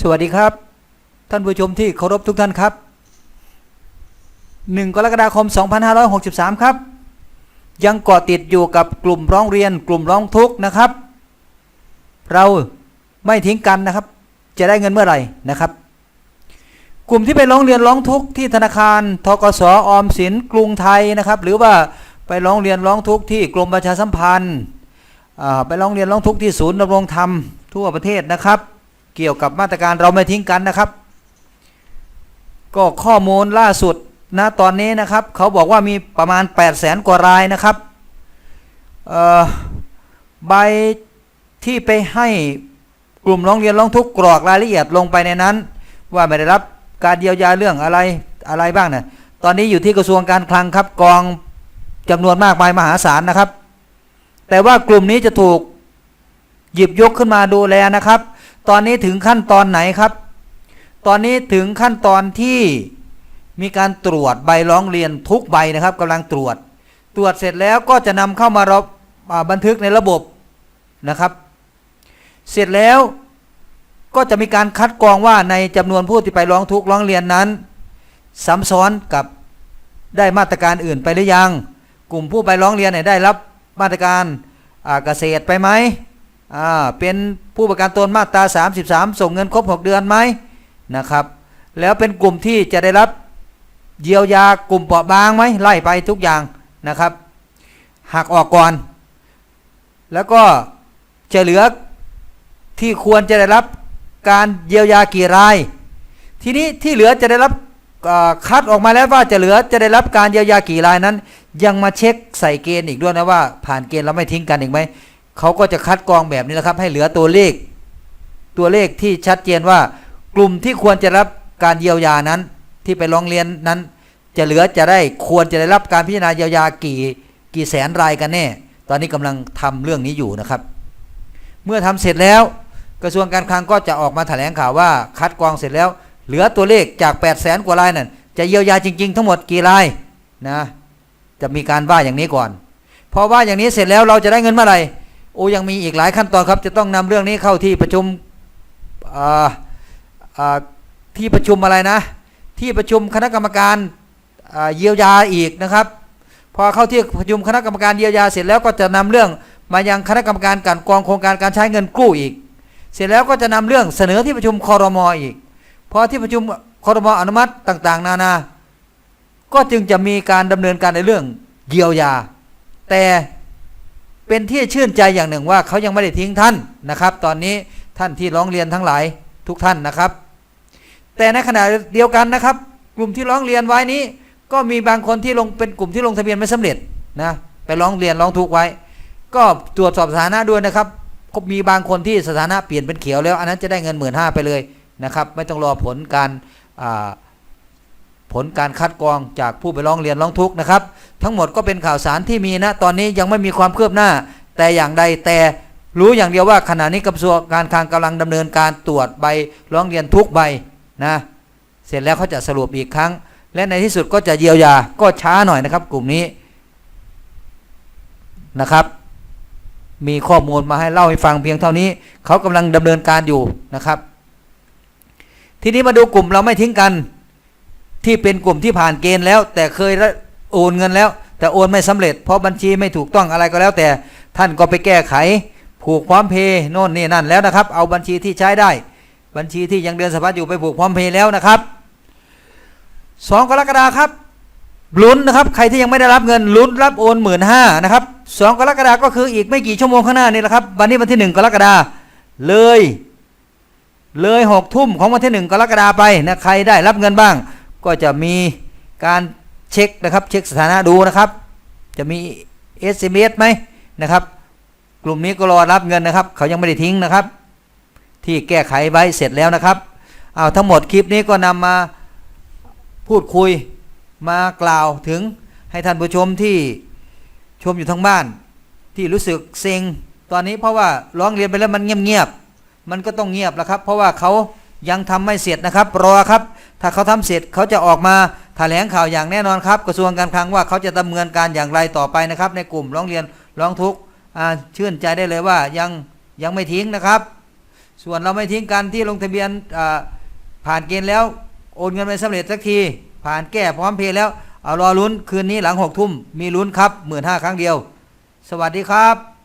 สวัสดีครับ ท่านผู้ชมที่เคารพทุกท่านครับ 1 กรกฎาคม 2563 ครับ ยังเกาะติดอยู่กับกลุ่มร้องเรียนกลุ่มร้องทุกข์นะครับ เราไม่ทิ้งกันนะครับ จะได้เงินเมื่อไหร่นะครับ กลุ่มที่ไปร้องเรียนร้องทุกข์ที่ธนาคารทกสออมสินกรุงไทยนะครับ หรือว่าไปร้องเรียนร้องทุกข์ที่กรมประชาสัมพันธ์ไปร้องเรียนร้องทุกข์ที่ศูนย์ดำรงธรรมทั่วประเทศนะครับ เกี่ยวกับมาตรการเราไม่ทิ้งกันนะครับ ก็ข้อมูลล่าสุดนะตอนนี้นะครับเขาบอกว่ามีประมาณ 8 0 0แสนกว่ารายนะครับใบที่ไปให้กลุ่มร้องเรียนร้องทุกข์กรอกรายละเอียดลงไปในนั้น ว่าไม่ได้รับการเยียวยาเรื่องอะไรอะไรบ้างนะตอนนี้อยู่ที่กระทรวงการคลังครับกองจำนวนมากมายมหาศาลนะครับ แต่ว่ากลุ่มนี้จะถูกหยิบยกขึ้นมาดูแลนะครับ ตอนนี้ถึงขั้นตอนไหนครับ ตอนนี้ถึงขั้นตอนที่มีการตรวจใบร้องเรียนทุกใบนะครับกำลังตรวจ ตรวจเสร็จแล้วก็จะนำเข้ามารับบันทึกในระบบนะครับ เสร็จแล้วก็จะมีการคัดกรองว่าในจำนวนผู้ที่ไปร้องทุกข์ร้องเรียนนั้นซ้ำซ้อนกับได้มาตรการอื่นไปหรือยัง กลุ่มผู้ไปร้องเรียนได้รับมาตรการเกษตรไปไหม อ่าเป็นผู้ประกันตนมาตรา 33 ส่งเงินครบ 6 เดือนไหมนะครับ แล้วเป็นกลุ่มที่จะได้รับเยียวยากลุ่มเปราะบางไหมไล่ไปทุกอย่างนะครับหักออกก่อน แล้วก็จะเหลือที่ควรจะได้รับการเยียวยากี่ราย ทีนี้ที่เหลือจะได้รับคัดออกมาแล้วว่าจะเหลือจะได้รับการเยียวยากี่รายนั้น ยังมาเช็คใส่เกณฑ์อีกด้วยนะว่าผ่านเกณฑ์แล้วไม่ทิ้งกันอีกไหม เขาก็จะคัดกรองแบบนี้แหละครับ ให้เหลือตัวเลข ตัวเลขที่ชัดเจนว่า กลุ่มที่ควรจะรับการเยียวยานั้น ที่ไปร้องเรียนนั้น จะเหลือจะได้ควรจะได้รับการพิจารณาเยียวยากี่กี่แสนรายกันแน่ ตอนนี้กำลังทำเรื่องนี้อยู่นะครับ เมื่อทำเสร็จแล้วกระทรวงการคลังก็จะออกมาแถลงข่าวว่าคัดกรองเสร็จแล้ว เหลือตัวเลขจาก 8 0 0แสนกว่ารายนั่นจะเยียวยาจริง ๆ ทั้งหมดกี่รายนะจะมีการว่าอย่างนี้ก่อนพอว่าอย่างนี้เสร็จแล้วเราจะได้เงินเมื่อไหร่ โอ้ยังมีอีกหลายขั้นตอนครับ จะต้องนำเรื่องนี้เข้าที่ประชุมที่ประชุมอะไรนะ ที่ประชุมคณะกรรมการเยียวยาอีกนะครับ พอเข้าที่ประชุมคณะกรรมการเยียวยาเสร็จแล้วก็จะนำเรื่องมายังคณะกรรมการกลันกองโครงการการใช้เงินกู้อีก เสร็จแล้วก็จะนำเรื่องเสนอที่ประชุมคอรมออีกพอที่ประชุมคอรมออนุมัติต่างๆ นานา ก็จึงจะมีการดำเนินการในเรื่องเยียวยา แต่ เป็นที่ชื่นใจอย่างหนึ่งว่าเขายังไม่ได้ทิ้งท่านนะครับ ตอนนี้ท่านที่ร้องเรียนทั้งหลายทุกท่านนะครับ แต่ในขณะเดียวกันนะครับ กลุ่มที่ร้องเรียนไว้นี้ ก็มีบางคนที่ลงเป็นกลุ่มที่ลงทะเบียนไม่สำเร็จนะไปร้องเรียนร้องทุกข์ไว้ ก็ตรวจสอบสถานะด้วยนะครับก็มีบางคนที่สถานะเปลี่ยนเป็นเขียวแล้ว อันนั้นจะได้เงินหมื่นห้าไปเลยนะครับ ไม่ต้องรอผลการอ่า ผลการคัดกรองจากผู้ไปร้องเรียนร้องทุกข์นะครับ ทั้งหมดก็เป็นข่าวสารที่มีนะตอนนี้ยังไม่มีความเคลือบหน้า แต่อย่างใดแต่รู้อย่างเดียวว่าขณะนี้กระทรวงการคลังกำลังดำเนินการตรวจใบร้องเรียนทุกใบนะเสร็จแล้วเขาจะสรุปอีกครั้ง และในที่สุดก็จะเยียวยาก็ช้าหน่อยนะครับ กลุ่มนี้นะครับ มีข้อมูลมาให้เล่าให้ฟังเพียงเท่านี้ เขากำลังดำเนินการอยู่นะครับ ทีนี้มาดูกลุ่มเราไม่ทิ้งกัน ที่เป็นกลุ่มที่ผ่านเกณฑ์แล้ว แต่เคยโอนเงินแล้ว แต่โอนไม่สำเร็จ เพราะบัญชีไม่ถูกต้องอะไรก็แล้ว แต่ท่านก็ไปแก้ไข ผูกพร้อมเพย์โน่นนี่นั่นแล้วนะครับ เอาบัญชีที่ใช้ได้ บัญชีที่ยังเดือนสะพัดอยู่ไปผูกพร้อมเพย์แล้วนะครับสองกรกฎาครับลุ้นนะครับใครที่ยังไม่ได้รับเงินลุ้นรับโอนหมื่นห้านะครับสองกรกฎาก็คืออีกไม่กี่ชั่วโมงข้างหน้านี่แหละครับวันนี้วันที่หนึ่งกรกฎาเลย เลยหกทุ่มของวันที่หนึ่งกรกฎาไปนะใครได้รับเงินบ้าง ก็จะมีการเช็คนะครับเช็คสถานะดูนะครับ จะมี SMS ไหมนะครับ กลุ่มนี้ก็รอรับเงินนะครับ เขายังไม่ได้ทิ้งนะครับ ที่แก้ไขไว้เสร็จแล้วนะครับเอาทั้งหมดคลิปนี้ก็นำมาพูดคุยมากล่าวถึงให้ท่านผู้ชมที่ชมอยู่ทั้งบ้าน ที่รู้สึกเซ็งตอนนี้เพราะว่าร้องเรียนไปแล้วมันเงียบๆมันก็ต้องเงียบแล้วครับ เพราะว่าเขา ยังทำไม่เสร็จนะครับรอครับ ถ้าเขาทำเสร็จเขาจะออกมาแถลงข่าวอย่างแน่นอนครับ กระทรวงการคลังว่าเขาจะดำเนินการอย่างไรต่อไปนะครับ ในกลุ่มร้องเรียนร้องทุกข์ชื่นใจได้เลยว่ายังยังไม่ทิ้งนะครับ ส่วนเราไม่ทิ้งกันที่ลงทะเบียนผ่านเกณฑ์แล้วโอนเงินไปสำเร็จสักที ผ่านแก้พร้อมเพย์แล้วเอารอลุ้นคืนนี้หลังหกทุ่มมีลุ้นครับหมื่นห้าครั้งเดียว สวัสดีครับ